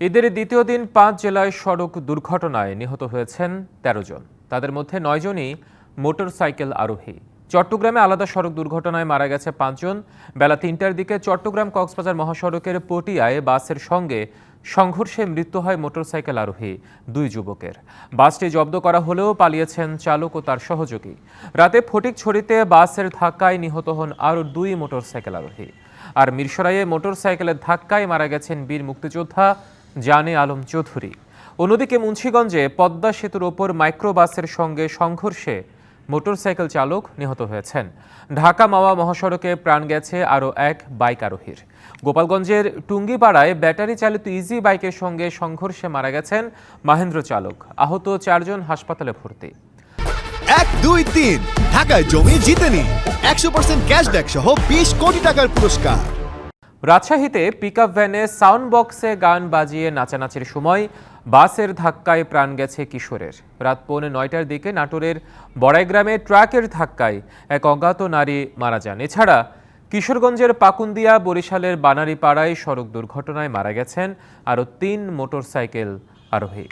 ঈদের দ্বিতীয় দিন পাঁচ জেলায় সড়ক দুর্ঘটনায় নিহত হয়েছেন তেরো জন। তাদের মধ্যে নয় জনই মোটরসাইকেল আরোহী। চট্টগ্রামে আলাদা সড়ক দুর্ঘটনায় মারা গেছে পাঁচজন বেলা তিনটার দিকে চট্টগ্রাম কক্সবাজার মহাসড়কের পটিয়ায় বাসের সঙ্গে সংঘর্ষে মৃত্যু হয় মোটরসাইকেল আরোহী দুই যুবকের। বাসটি জব্দ করা হলেও পালিয়েছেন চালক ও তার সহযোগী। রাতে ফটিকছড়িতে বাসের ধাক্কায় নিহত হন আরও দুই মোটরসাইকেল আরোহী। আর মিরসরাইয়ে মোটরসাইকেলের ধাক্কায় মারা গেছেন বীর মুক্তিযোদ্ধা জানে আলম চৌধুরী। অন্যদিকে মুন্সীগঞ্জে পদ্মা সেতুর ওপর মাইক্রোবাসের সঙ্গে সংঘর্ষে মোটরসাইকেল চালক নিহত হয়েছেন। ঢাকা মাওয়া মহাসড়কে প্রাণ গেছে আরও এক বাইক আরোহীর। গোপালগঞ্জের টুঙ্গিপাড়ায় ব্যাটারি চালিত ইজি বাইকের সঙ্গে সংঘর্ষে মারা গেছেন মাহেন্দ্র চালক। আহত চারজন হাসপাতালে ভর্তি। এক, দুই, তিন। ঢাকায় জমি জিতেনি। একশো পার্সেন্ট ক্যাশব্যাক সহ বিশ কোটি টাকার পুরস্কার। রাজশাহীতে পিকআপ ভ্যানে সাউন্ড বক্সে গান বাজিয়ে নাচানাচির সময়, বাসের ধাক্কায় প্রাণ গেছে কিশোরের। রাত পৌনে নয়টার দিকে নাটোরের বড়াইগ্রামে ট্রাকের ধাক্কায় এক অজ্ঞাত নারী মারা যান। এছাড়া কিশোরগঞ্জের পাকুন্দিয়া বরিশালের বানারীপাড়ায় সড়ক দুর্ঘটনায় মারা গেছেন আরও তিন মোটরসাইকেল আরোহী।